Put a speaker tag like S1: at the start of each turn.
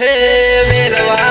S1: હે મેલવા